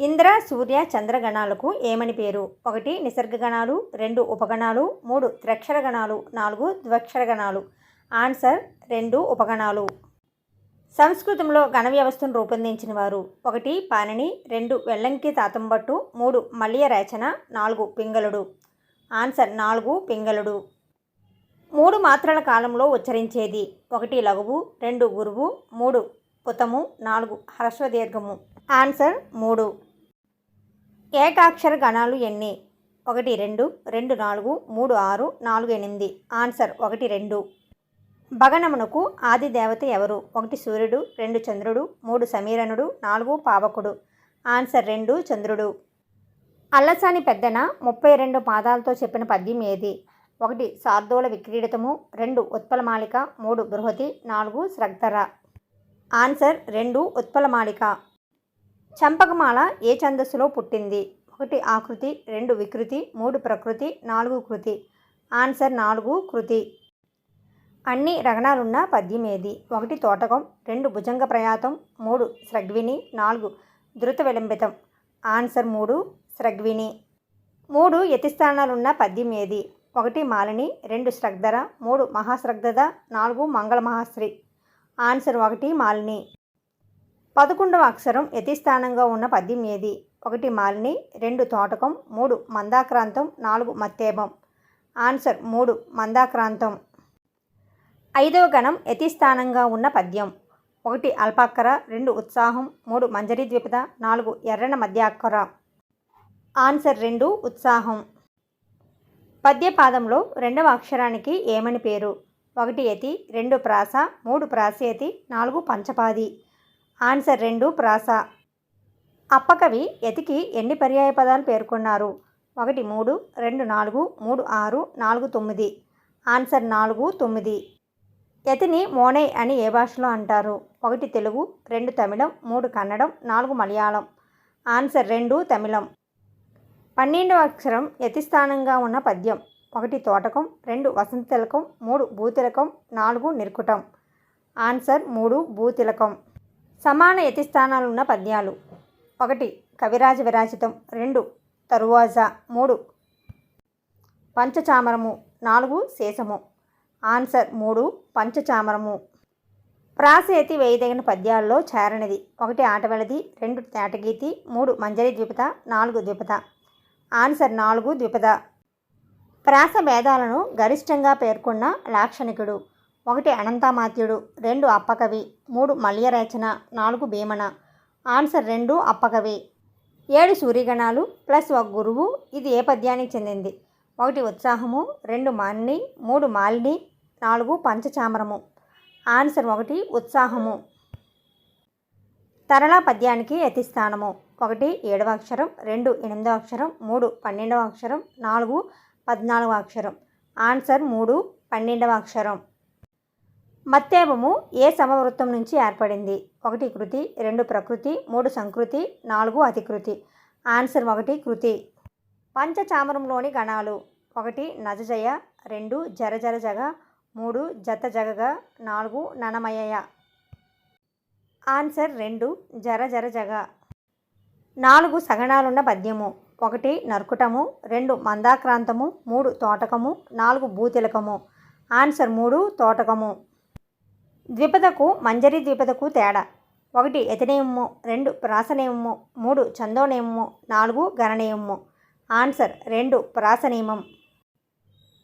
ఇంద్ర సూర్య చంద్రగణాలకు ఏమని పేరు? ఒకటి నిసర్గగణాలు. రెండు ఉపగణాలు. మూడు త్రక్షర గణాలు నాలుగు ద్వక్షర గణాలు ఆన్సర్ రెండు ఉపగణాలు. సంస్కృతంలో గణ వ్యవస్థను రూపొందించిన వారు ఒకటి పానని రెండు వెల్లంకి తాతంబట్టు. మూడు మలియ రేచన. నాలుగు పింగళుడు. ఆన్సర్ నాలుగు పింగళుడు. మూడు మాత్రల కాలంలో ఉచ్చరించేది. ఒకటి లఘువు. రెండు గురువు. మూడు పుతము. నాలుగు హ్రస్వదీర్ఘము. ఆన్సర్ మూడు. ఏకాక్షర గణాలు ఎన్ని? ఒకటి రెండు రెండు నాలుగు మూడు ఆరు నాలుగు ఎనిమిది. ఆన్సర్ ఒకటి రెండు. భగనమునకు ఆది దేవత ఎవరు? ఒకటి సూర్యుడు రెండు చంద్రుడు మూడు సమీరణుడు నాలుగు పావకుడు. ఆన్సర్ రెండు చంద్రుడు. అల్లసాని పెద్దన ముప్పై రెండు పాదాలతో చెప్పిన పద్యం ఏది? ఒకటి శార్దూల విక్రీడితము రెండు ఉత్పలమాలిక మూడు బృహతి నాలుగు శ్రగ్ధర ఆన్సర్ రెండు ఉత్పలమాలిక చంపకమాల ఏ ఛందస్సులో పుట్టింది? ఒకటి ఆకృతి రెండు వికృతి మూడు ప్రకృతి నాలుగు కృతి. ఆన్సర్ నాలుగు కృతి. అన్ని రగణాలున్న పద్యం ఏది ఒకటి తోటకం రెండు భుజంగ ప్రయాతం మూడు స్రగ్విని నాలుగు ధృత విలంబితం ఆన్సర్ మూడు స్రగ్విని మూడు యతిస్థానాలున్న పద్యం ఏది ఒకటి మాలిని రెండు శ్రగ్ధర మూడు మహాశ్రగ్ధద నాలుగు మంగళ మహాశ్రీ ఆన్సర్ ఒకటి మాలిని. పదకొండవ అక్షరం యతిస్థానంగా ఉన్న పద్యం ఏది? ఒకటి మాలిని రెండు తోటకం మూడు మందాక్రాంతం నాలుగు మత్తేబం ఆన్సర్ మూడు మందాక్రాంతం. ఐదవ గణం యతిస్థానంగా ఉన్న పద్యం. ఒకటి అల్పాక్కర రెండు ఉత్సాహం మూడు మంజరి ద్విపద నాలుగు ఎర్రన మధ్యాక్కర. ఆన్సర్ రెండు ఉత్సాహం. పద్యపాదంలో రెండవ అక్షరానికి ఏమని పేరు? ఒకటి యతి రెండు ప్రాస మూడు ప్రాసయతి నాలుగు పంచపాది. ఆన్సర్ రెండు ప్రాస. అప్పకవి ఎతికి ఎన్ని పర్యాయ పదాలు పేర్కొన్నారు? ఒకటి మూడు రెండు నాలుగు మూడు ఆరు నాలుగు తొమ్మిది. ఆన్సర్ నాలుగు తొమ్మిది. ఎతిని మోనై అని ఏ భాషలో అంటారు? ఒకటి తెలుగు రెండు తమిళం మూడు కన్నడం నాలుగు మలయాళం. ఆన్సర్ రెండు తమిళం. పన్నెండవ అక్షరం యతిస్థానంగా ఉన్న పద్యం. ఒకటి తోటకం రెండు వసంత తిలకం మూడు భూతిలకం నాలుగు నిర్కుటం. ఆన్సర్ మూడు భూతిలకం. సమాన యతిస్థానాలున్న పద్యాలు. ఒకటి కవిరాజ విరాజితం. రెండు తరువాజ. మూడు పంచచామరము. నాలుగు శేషము. ఆన్సర్ మూడు పంచచామరము. ప్రాసేతి వేయదగిన పద్యాల్లో చేరనిది ఒకటి ఆటవలది రెండు తేటగీతి మూడు మంజరి ద్విపద. నాలుగు ద్విపద. ఆన్సర్ నాలుగు ద్విపద. ప్రాస భేదాలను గరిష్టంగా పేర్కొన్న లాక్షణికుడు. ఒకటి అనంతమాత్యుడు రెండు అప్పకవి మూడు మల్యరచన నాలుగు భీమన. ఆన్సర్ రెండు అప్పకవి. ఏడు సూర్యగణాలు ప్లస్ ఒక గురువు ఇది ఏ పద్యానికి చెందింది? ఒకటి ఉత్సాహము రెండు మాలిని మూడు మాలిని నాలుగు పంచచామరము. ఆన్సర్ ఒకటి ఉత్సాహము. తరళ పద్యానికి యతిస్థానము. ఒకటి ఏడవ అక్షరం రెండు ఎనిమిదవ అక్షరం మూడు పన్నెండవ అక్షరం నాలుగు పద్నాలుగవ అక్షరం. ఆన్సర్ మూడు పన్నెండవ అక్షరం. మత్తేవము ఏ సమవృత్తం నుంచి ఏర్పడింది? ఒకటి కృతి రెండు ప్రకృతి మూడు సంకృతి నాలుగు అతికృతి. ఆన్సర్ ఒకటి కృతి. పంచచామరంలోని గణాలు. ఒకటి నజజయ రెండు జరజర జగ మూడు జతజగగ నాలుగు ననమయయ. ఆన్సర్ రెండు జర జర జగ నాలుగు సగణాలున్న పద్యము. ఒకటి నర్కుటము రెండు మందాక్రాంతము మూడు తోటకము నాలుగు భూతిలకము. ఆన్సర్ మూడు తోటకము. ద్విపదకు మంజరి ద్విపదకు తేడా. ఒకటి ఎతనేయము రెండు ప్రాసనేయము మూడు చందోనేయము నాలుగు గణనేయము. ఆన్సర్ రెండు ప్రాసనియమం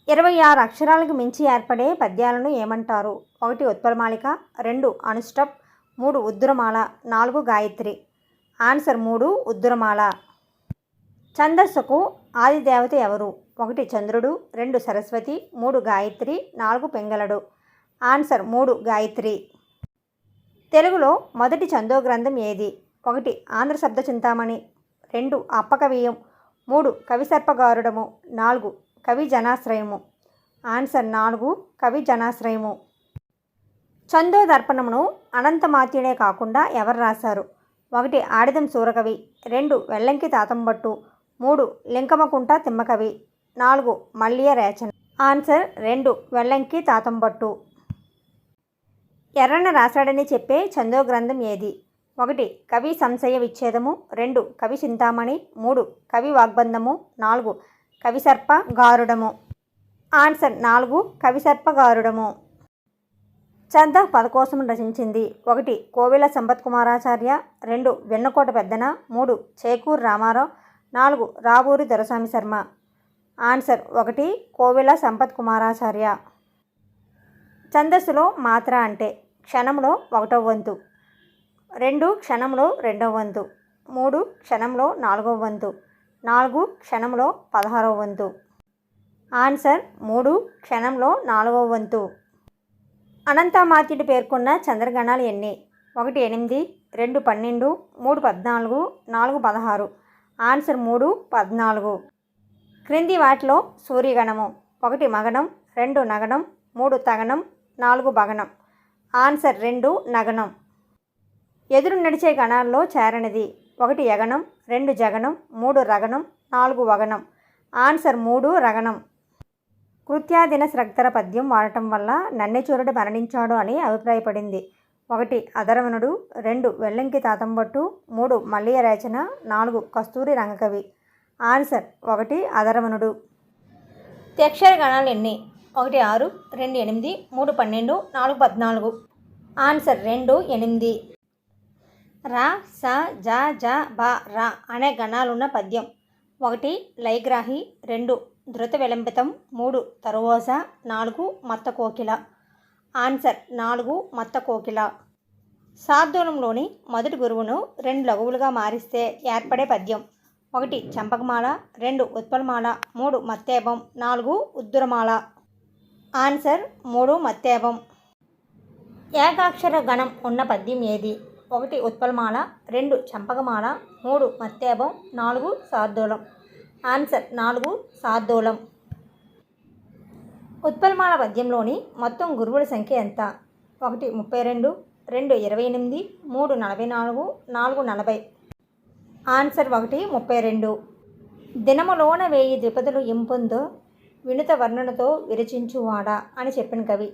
ఇరవై ఆరు అక్షరాలకు మించి ఏర్పడే పద్యాలను ఏమంటారు? ఒకటి ఉత్పలమాలిక రెండు అనుష్టప్ మూడు ఉద్దురమాల నాలుగు గాయత్రి. ఆన్సర్ మూడు ఉద్దురమాల ఛందస్సుకు ఆదిదేవత ఎవరు? ఒకటి చంద్రుడు రెండు సరస్వతి మూడు గాయత్రి నాలుగు పెంగళడు. ఆన్సర్ మూడు గాయత్రి. తెలుగులో మొదటి చందో గ్రంథం ఏది? ఒకటి ఆంధ్ర శబ్ద చింతామణి. రెండు అప్పకవీయం. మూడు కవిసర్పగారుడము నాలుగు కవి జనాశ్రయము. ఆన్సర్ నాలుగు కవి జనాశ్రయము. చందో దర్పణమును అనంతమాత్యుడే కాకుండా ఎవరు రాశారు? ఒకటి ఆడిదం సూరకవి. రెండు వెల్లంకి తాతంబట్టు. మూడు లింకమకుంట తిమ్మకవి. నాలుగు మల్లియ రేచన్. ఆన్సర్ రెండు వెల్లంకి తాతంబట్టు. ఎర్రన్న రాశాడని చెప్పే చందో గ్రంథం ఏది? ఒకటి కవి సంశయ విచ్ఛేదము. రెండు కవి చింతామణి. మూడు కవి వాగ్బంధము. నాలుగు కవి సర్ప గారుడము. ఆన్సర్ నాలుగు కవి సర్ప గారుడము. చంద పదకోసం రచించింది. ఒకటి కోవెల సంపత్ కుమారాచార్య. రెండు వెన్నకోట పెద్దన. మూడు చేకూరు రామారావు. నాలుగు రావూరి దొరస్వామి శర్మ. ఆన్సర్ ఒకటి కోవెల సంపత్ కుమారాచార్య. ఛందస్సులో మాత్ర అంటే క్షణంలో ఒకటవ వంతు. రెండు క్షణంలో రెండవ వంతు. మూడు క్షణంలో నాలుగవ వంతు. నాలుగు క్షణంలో పదహారవ వంతు. ఆన్సర్ మూడు క్షణంలో నాలుగవ వంతు. అనంతమాత్యుడు పేర్కొన్న చంద్రగణాలు ఎన్ని? ఒకటి ఎనిమిది రెండు పన్నెండు మూడు పద్నాలుగు నాలుగు పదహారు. ఆన్సర్ మూడు పద్నాలుగు. క్రింది వాటిలో సూర్యగణము. ఒకటి మగణం రెండు నగణం మూడు తగనం నాలుగు భగణం ఆన్సర్ రెండు నగనం. ఎదురు నడిచే గణాల్లో చేరనిది. ఒకటి యగనం రెండు జగనం మూడు రగనం నాలుగు వగనం. ఆన్సర్ మూడు రగనం. కృత్యాదిన శ్రగ్ధర పద్యం వాడటం వల్ల నన్నెచూరుడు మరణించాడు అని అభిప్రాయపడింది. ఒకటి అధరవనుడు రెండు వెల్లంకి తాతంబట్టు మూడు మల్లియ రచన నాలుగు కస్తూరి రంగకవి. ఆన్సర్ ఒకటి అధరవనుడు త్యక్షర గణాలు ఎన్ని? ఒకటి ఆరు రెండు ఎనిమిది మూడు పన్నెండు నాలుగు పద్నాలుగు. ఆన్సర్ రెండు ఎనిమిది. రా స జ జ బ రా అనే గణాలున్న పద్యం. ఒకటి లైగ్రాహి. రెండు ధృత విలంబితం మూడు తరువోస. నాలుగు మత్త కోకిల ఆన్సర్ నాలుగు మత్త కోకిల శార్దూలంలోని మొదటి గురువును రెండు లఘువులుగా మారిస్తే ఏర్పడే పద్యం. ఒకటి చంపకమాల. రెండు ఉత్పలమాల. మూడు మత్తేపం నాలుగు ఉద్దురమాల ఆన్సర్ మూడు మత్తేపం ఏకాక్షర గణం ఉన్న పద్యం ఏది? ఒకటి ఉత్పలమాల రెండు చంపకమాల మూడు మత్తేపం నాలుగు శార్దూలం ఆన్సర్ నాలుగు శార్దూలం ఉత్పలమాల పద్యంలోని మొత్తం గురువుల సంఖ్య ఎంత? ఒకటి ముప్పై రెండు రెండు ఇరవై ఎనిమిది మూడు నలభై నాలుగు నాలుగు నలభై. ఆన్సర్ ఒకటి ముప్పై రెండు. దినములోన వేయి ద్విపదులు ఇంపొందు వినుత వర్ణనతో విరచించువాడా అని చెప్పిన కవి.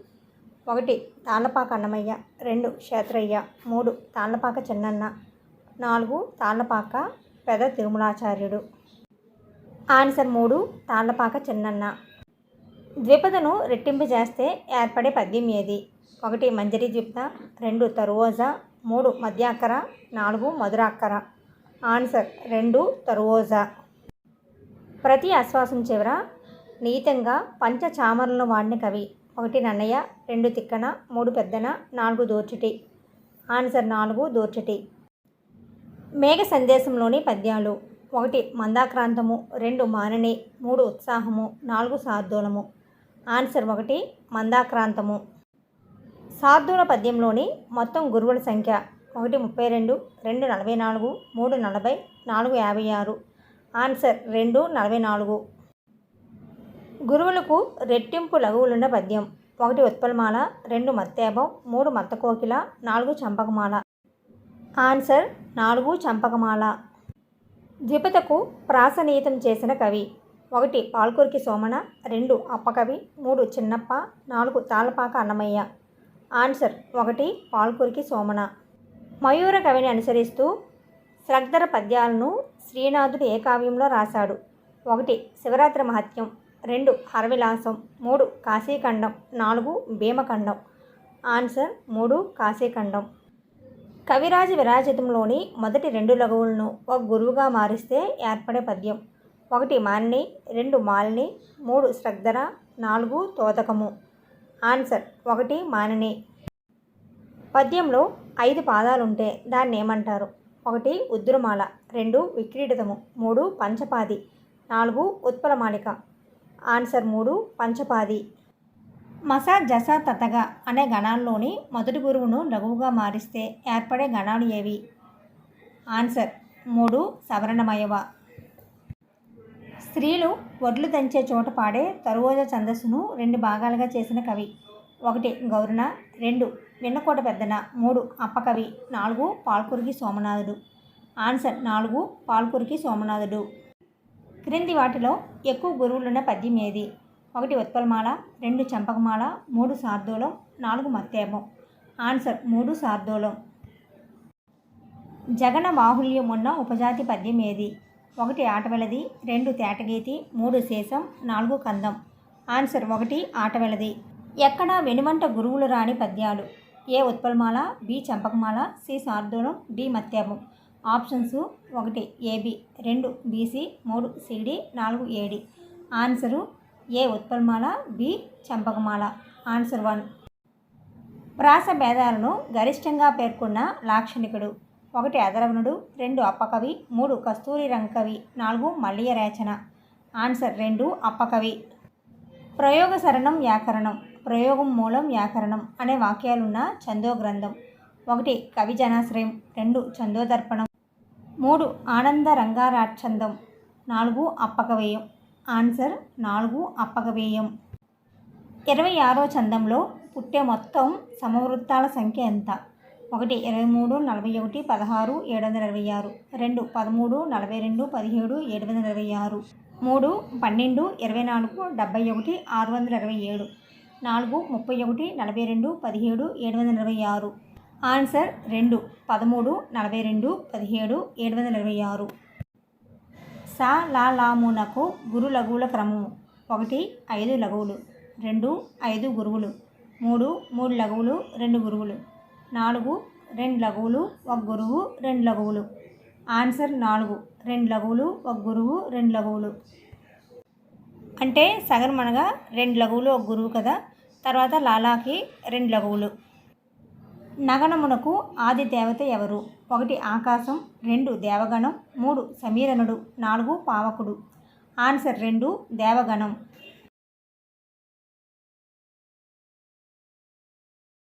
ఒకటి తాళ్ళపాక అన్నమయ్య. రెండు క్షేత్రయ్య. మూడు తాళ్ళపాక చెన్నన్న. నాలుగు తాళ్ళపాక పెద తిరుమలాచార్యుడు. ఆన్సర్ మూడు తాళ్ళపాక చెన్నన్న. ద్విపదను రెట్టింపు చేస్తే ఏర్పడే పద్యం ఏది? ఒకటి మంజరి ద్విపద రెండు తరువోజా. మూడు మధ్యాకర. నాలుగు మధురాక్కర ఆన్సర్ రెండు తరువోజా. ప్రతి ఆశ్వాసం చివర నీతంగా పంచ చామరలను వాడిన కవి. ఒకటి నన్నయ్య రెండు తిక్కన మూడు పెద్దన నాలుగు దోర్చిటి. ఆన్సర్ నాలుగు దోర్చిటి. మేఘ సందేశంలోని పద్యాలు. ఒకటి మందాక్రాంతము రెండు మానని మూడు ఉత్సాహము నాలుగు సార్దూలము. ఆన్సర్ ఒకటి మందాక్రాంతము. సార్దూల పద్యంలోని మొత్తం గురువుల సంఖ్య. ఒకటి ముప్పై రెండు రెండు నలభై నాలుగు మూడు నలభై నాలుగు యాభై ఆరు. ఆన్సర్ రెండు నలభై నాలుగు. గురువులకు రెట్టింపు లఘువులున్న పద్యం. ఒకటి ఉత్పలమాల రెండు మత్తేభం మూడు మత్తకోకిల నాలుగు చంపకమాల. ఆన్సర్ నాలుగు చంపకమాల. ద్విపదకు ప్రాసనీయతం చేసిన కవి. ఒకటి పాల్కురికి సోమన రెండు అప్పకవి మూడు చిన్నప్ప నాలుగు తాళపాక అన్నమయ్య. ఆన్సర్ ఒకటి పాల్కురికి సోమన. మయూర కవిని అనుసరిస్తూ శ్రగ్ధర పద్యాలను శ్రీనాథుడు ఏ కావ్యంలో రాశాడు? ఒకటి శివరాత్రి మహత్యం. రెండు హరవిలాసం. మూడు కాశీఖండం. నాలుగు భీమఖండం. ఆన్సర్ మూడు కాశీఖండం. కవిరాజ విరాజితంలోని మొదటి రెండు లఘువులను ఒక గురువుగా మారిస్తే ఏర్పడే పద్యం. ఒకటి మాన్ని రెండు మాలిని. మూడు శ్రద్ధర. నాలుగు తోతకము ఆన్సర్ ఒకటి మానిని పద్యంలో ఐదు పాదాలుంటే దాన్ని ఏమంటారు? ఒకటి ఉద్రమాల రెండు విక్రీడితము. మూడు పంచపాది. నాలుగు ఉత్పలమాలిక. ఆన్సర్ మూడు పంచపాది. మస జస తతగ అనే గణాల్లోని మొదటి గురువును లఘువుగా మారిస్తే ఏర్పడే గణాలు ఏవి? ఆన్సర్ మూడు సవరణమయవ. స్త్రీలు వడ్లు దంచే చోట పాడే తరువోజ ఛందస్సును రెండు భాగాలుగా చేసిన కవి. ఒకటి గౌరణ. రెండు వెన్నకోట పెద్దన. మూడు అప్పకవి. నాలుగు పాల్కురికి సోమనాథుడు. ఆన్సర్ నాలుగు పాల్కురికి సోమనాథుడు. క్రింది వాటిలో ఎక్కువ గురువులున్న పద్యం ఏది? ఒకటి ఉత్పలమాల రెండు చంపకమాల మూడు శార్దూలం నాలుగు మత్తేమం. ఆన్సర్ మూడు శార్దూలం జగన బాహుల్యం ఉన్న ఉపజాతి పద్యం ఏది? ఒకటి ఆటవెలది రెండు తేటగీతి మూడు శేషం నాలుగు కందం. ఆన్సర్ ఒకటి ఆటవెలది. ఎక్కడ వెనుమంట గురువులు రాని పద్యాలు. ఏ ఉత్పలమాల బి చంపకమాల సి శార్దూలం డి మత్యాపం ఆప్షన్స్ ఒకటి ఏబి రెండు బీసీ మూడు సిడి నాలుగు ఏడి. ఆన్సరు ఏ ఉత్పలమాల బి చంపకమాల. Answer one. ప్రాస భేదాలను గరిష్టంగా పేర్కొన్న లాక్షణికుడు. ఒకటి అదరవనుడు రెండు అప్పకవి మూడు కస్తూరి రంగకవి నాలుగు మల్లియ రేచన ఆన్సర్ రెండు అప్పకవి. ప్రయోగ సరణం వ్యాకరణం ప్రయోగం మూలం వ్యాకరణం అనే వాక్యాలున్న చందో గ్రంథం. ఒకటి కవి జనాశ్రయం రెండు చందోదర్పణం. మూడు ఆనంద రంగారాచందం నాలుగు అప్పకవేయం. ఆన్సర్ నాలుగు అప్పకవేయం. ఇరవై ఆరో చందంలో పుట్టే మొత్తం సమవృత్తాల సంఖ్య ఎంత? ఒకటి ఇరవై మూడు నలభై ఒకటి పదహారు ఏడు వందల ఇరవై ఆరు. రెండు పదమూడు నలభై రెండు పదిహేడు ఏడు వందల ఇరవై ఆరు. మూడు పన్నెండు ఇరవై నాలుగు డెబ్బై ఒకటి ఆరు వందల ఇరవై ఏడు. నాలుగు ముప్పై ఒకటి నలభై రెండు పదిహేడు ఏడు వందల ఇరవై ఆరు. ఆన్సర్ రెండు పదమూడు నలభై రెండు పదిహేడు ఏడు వందల ఇరవై ఆరు. సా లా లామునకు గురు లఘువుల క్రమము. ఒకటి ఐదు లఘువులు. రెండు ఐదు గురువులు. మూడు మూడు లఘువులు రెండు గురువులు. నాలుగు రెండు లఘువులు ఒక గురువు రెండు లఘువులు. ఆన్సర్ నాలుగు రెండు లఘువులు ఒక గురువు రెండు లఘువులు. అంటే సగం అనగా రెండు లఘువులు ఒక గురువు కదా. తర్వాత లాలాకి రెండు లఘువులు. నగనమునకు ఆది దేవత ఎవరు? ఒకటి ఆకాశం రెండు దేవగణం మూడు సమీరనుడు నాలుగు పావకుడు. ఆన్సర్ రెండు దేవగణం.